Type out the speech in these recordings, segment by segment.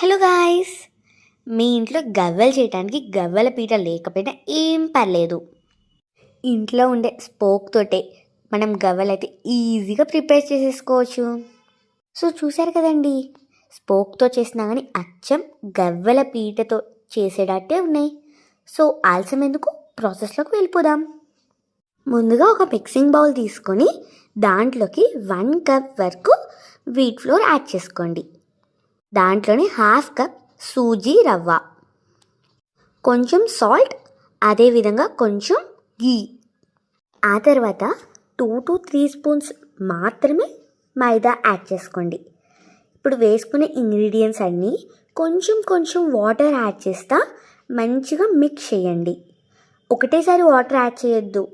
Hello guys మీ ఇంట్లో గవ్వలు చేయడానికి గవ్వల పీట లేకపోయినా ఏం పర్లేదు. ఇంట్లో ఉండే స్పోక్ తోటే మనం గవ్వలైతే ఈజీగా ప్రిపేర్ చేసేసుకోవచ్చు. సో చూసారు కదండి? స్పోక్తో చేసినా కానీ అచ్చం గవ్వల పీటతో చేసేటట్టే ఉన్నాయి. సో ఆలస్యం ఎందుకు? ప్రాసెస్లోకి వెళ్ళిపోదాం. ముందుగా ఒక మిక్సింగ్ బౌల్ తీసుకొని దాంట్లోకి వన్ కప్ వరకు వీట్ ఫ్లోర్ యాడ్ చేసుకోండి. దాంట్లోనే హాఫ్ కప్ సూజీ రవ్వ. కొంచెం సాల్ట్ అదేవిధంగా కొంచెం గీ. ఆ తర్వాత టూ టు త్రీ స్పూన్స్ మాత్రమే మైదా యాడ్ చేసుకోండి. ఇప్పుడు వేసుకునే ఇంగ్రీడియంట్స్ అన్నీ కొంచెం కొంచెం వాటర్ యాడ్ చేస్తా మంచిగా మిక్స్ చేయండి. ఒకటేసారి వాటర్ యాడ్ చేయొద్దు.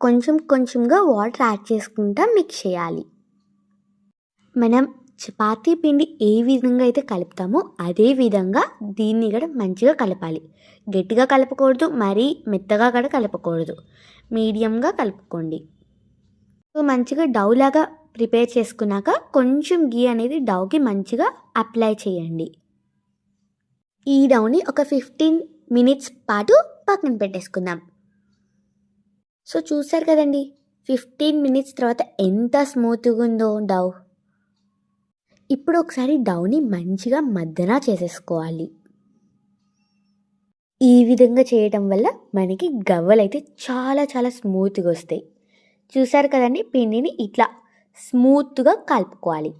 కొంచెం కొంచెంగా వాటర్ యాడ్ చేసుకుంటా మిక్స్ చేయాలి. మనం చపాతీ పిండి ఏ విధంగా అయితే కలుపుతామో అదే విధంగా దీన్ని కూడా మంచిగా కలపాలి. గట్టిగా కలపకూడదు మరీ మెత్తగా కూడా కలపకూడదు. మీడియంగా కలుపుకోండి. సో మంచిగా డౌలాగా ప్రిపేర్ చేసుకున్నాక కొంచెం గీ అనేది డౌకి మంచిగా అప్లై చేయండి. ఈ డౌని ఒక ఫిఫ్టీన్ మినిట్స్ పాటు పక్కన పెట్టేసుకుందాం. సో చూసారు కదండి ఫిఫ్టీన్ మినిట్స్ తర్వాత ఎంత స్మూత్గా ఉందో డౌ. ఇప్పుడు ఒకసారి డౌని మంచిగా మద్దన చేసేసుకోవాలి. ఈ విధంగా చేయటం వల్ల మనకి గవ్వలు అయితే చాలా చాలా స్మూత్గా వస్తాయి. చూసారు కదండి పిండిని ఇట్లా స్మూత్గా కలుపుకోవాలి.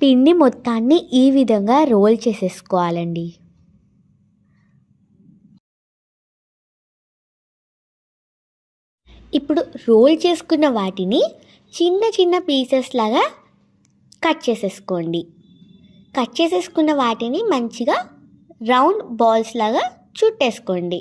పిండి మొత్తాన్ని ఈ విధంగా రోల్ చేసేసుకోవాలండి. ఇప్పుడు రోల్ చేసుకున్న వాటిని చిన్న చిన్న పీసెస్ లాగా కట్ చేసేసుకోండి. కట్ చేసేసుకున్న వాటిని మంచిగా రౌండ్ బాల్స్ లాగా చుట్టేసుకోండి.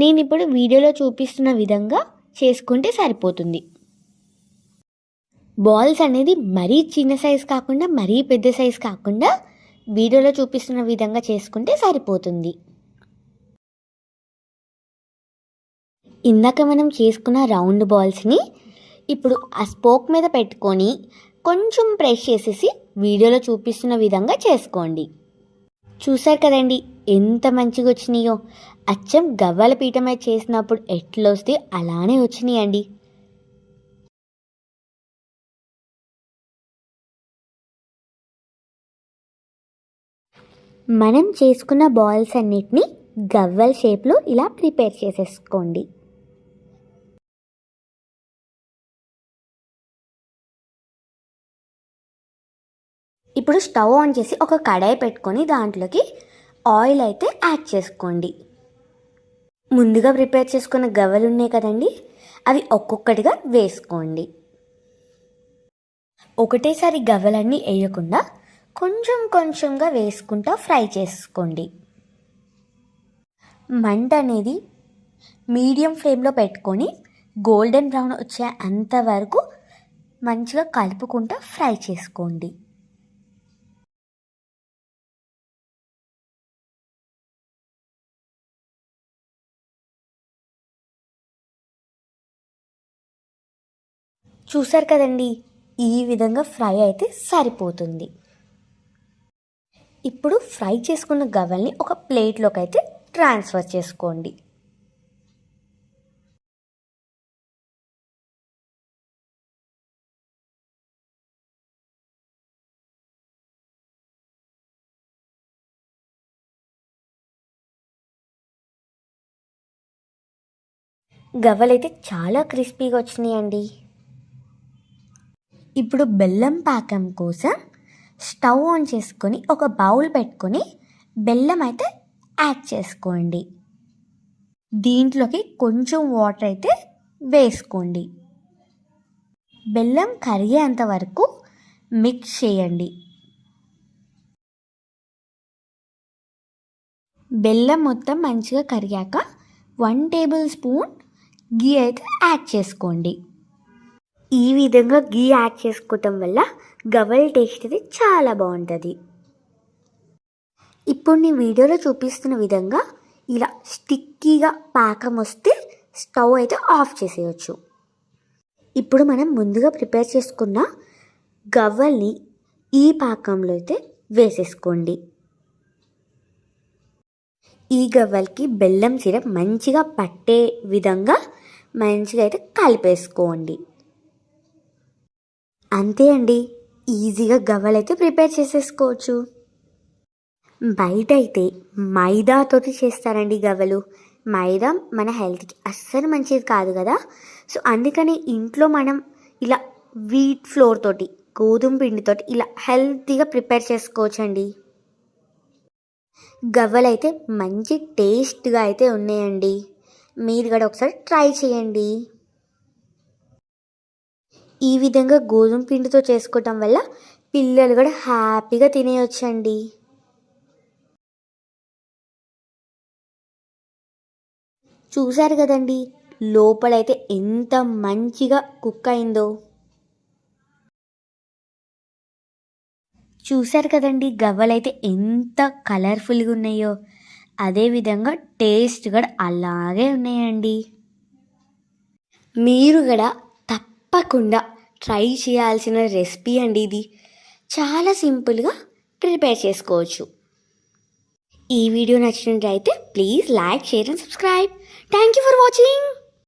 నేను ఇప్పుడు వీడియోలో చూపిస్తున్న విధంగా చేసుకుంటే సరిపోతుంది. బాల్స్ అనేది మరీ చిన్న సైజ్ కాకుండా మరీ పెద్ద సైజ్ కాకుండా వీడియోలో చూపిస్తున్న విధంగా చేసుకుంటే సరిపోతుంది. ఇందాక మనం చేసుకున్న రౌండ్ బాల్స్ని ఇప్పుడు ఆ స్పోక్ మీద పెట్టుకొని కొంచెం ప్రెస్ చేసేసి వీడియోలో చూపిస్తున్న విధంగా చేసుకోండి. చూశారు కదండి. ఎంత మంచిగా వచ్చినాయో అచ్చం గవ్వల పీఠమై చేసినప్పుడు ఎట్లా వస్తే అలానే వచ్చినాయండి. మనం చేసుకున్న బాల్స్ అన్నిటిని గవ్వల షేప్లో ఇలా ప్రిపేర్ చేసేసుకోండి. ఇప్పుడు స్టవ్ ఆన్ చేసి ఒక కడాయి పెట్టుకొని దాంట్లోకి ఆయిల్ అయితే యాడ్ చేసుకోండి. ముందుగా ప్రిపేర్ చేసుకున్న గవ్వలు ఉన్నాయి కదండి అవి ఒక్కొక్కటిగా వేసుకోండి. ఒకటేసారి గవ్వలన్నీ వేయకుండా కొంచెం కొంచెంగా వేసుకుంటా ఫ్రై చేసుకోండి. మంట అనేది మీడియం ఫ్లేమ్లో పెట్టుకొని గోల్డెన్ బ్రౌన్ వచ్చే అంతవరకు మంచిగా కలుపుకుంటూ ఫ్రై చేసుకోండి. చూసారు కదండి. ఈ విధంగా ఫ్రై అయితే సరిపోతుంది. ఇప్పుడు ఫ్రై చేసుకున్న గవ్వల్ని ఒక ప్లేట్లోకి అయితే ట్రాన్స్ఫర్ చేసుకోండి. గవ్వలైతే చాలా క్రిస్పీగా వచ్చినాయండి. ఇప్పుడు బెల్లం పాకం కోసం స్టవ్ ఆన్ చేసుకొని ఒక బౌల్ పెట్టుకొని బెల్లం అయితే యాడ్ చేసుకోండి. దీంట్లోకి కొంచెం వాటర్ అయితే వేసుకోండి. బెల్లం కరిగేంత వరకు మిక్స్ చేయండి. బెల్లం మొత్తం మంచిగా కరిగాక వన్ టేబుల్ స్పూన్ గీ అయితే యాడ్ చేసుకోండి. ఈ విధంగా గీ యాడ్ చేసుకోవటం వల్ల గవల్ టేస్ట్ అది చాలా బాగుంటుంది. ఇప్పుడు నేను వీడియోలో చూపిస్తున్న విధంగా ఇలా స్టిక్కీగా పాకం వస్తే స్టవ్ అయితే ఆఫ్ చేసేయచ్చు. ఇప్పుడు మనం ముందుగా ప్రిపేర్ చేసుకున్న గవ్వల్ని ఈ పాకంలో అయితే వేసేసుకోండి. ఈ గవ్వలకి బెల్లం సిరప్ మంచిగా పట్టే విధంగా మంచిగా అయితే కలిపేసుకోండి. అంతే అండి. ఈజీగా గవ్వలైతే ప్రిపేర్ చేసేసుకోవచ్చు. బయట అయితే మైదాతోటి చేస్తారండి గవ్వలు. మైదా మన హెల్త్కి అస్సలు మంచిది కాదు కదా. సో అందుకని ఇంట్లో మనం ఇలా వీట్ ఫ్లోర్ తోటి గోధుమ పిండితోటి ఇలా హెల్తీగా ప్రిపేర్ చేసుకోవచ్చండి. గవ్వలు అయితే మంచి టేస్ట్గా అయితే ఉన్నాయండి. మీరు కూడా ఒకసారి ట్రై చేయండి. ఈ విధంగా గోధుమ పిండితో చేసుకోవటం వల్ల పిల్లలు కూడా హ్యాపీగా తినేయొచ్చండి. చూశారు కదండి లోపలైతే ఎంత మంచిగా కుక్ అయిందో. చూశారు కదండి గవ్వలైతే ఎంత కలర్ఫుల్గా ఉన్నాయో. అదేవిధంగా టేస్ట్ కూడా అలాగే ఉన్నాయండి. మీరు కూడా తప్పకుండా ట్రై చేయాల్సిన రెసిపీ అండి ఇది. చాలా సింపుల్గా ప్రిపేర్ చేసుకోవచ్చు. ఈ వీడియో నచ్చినట్లయితే please like share and subscribe. Thank you for watching.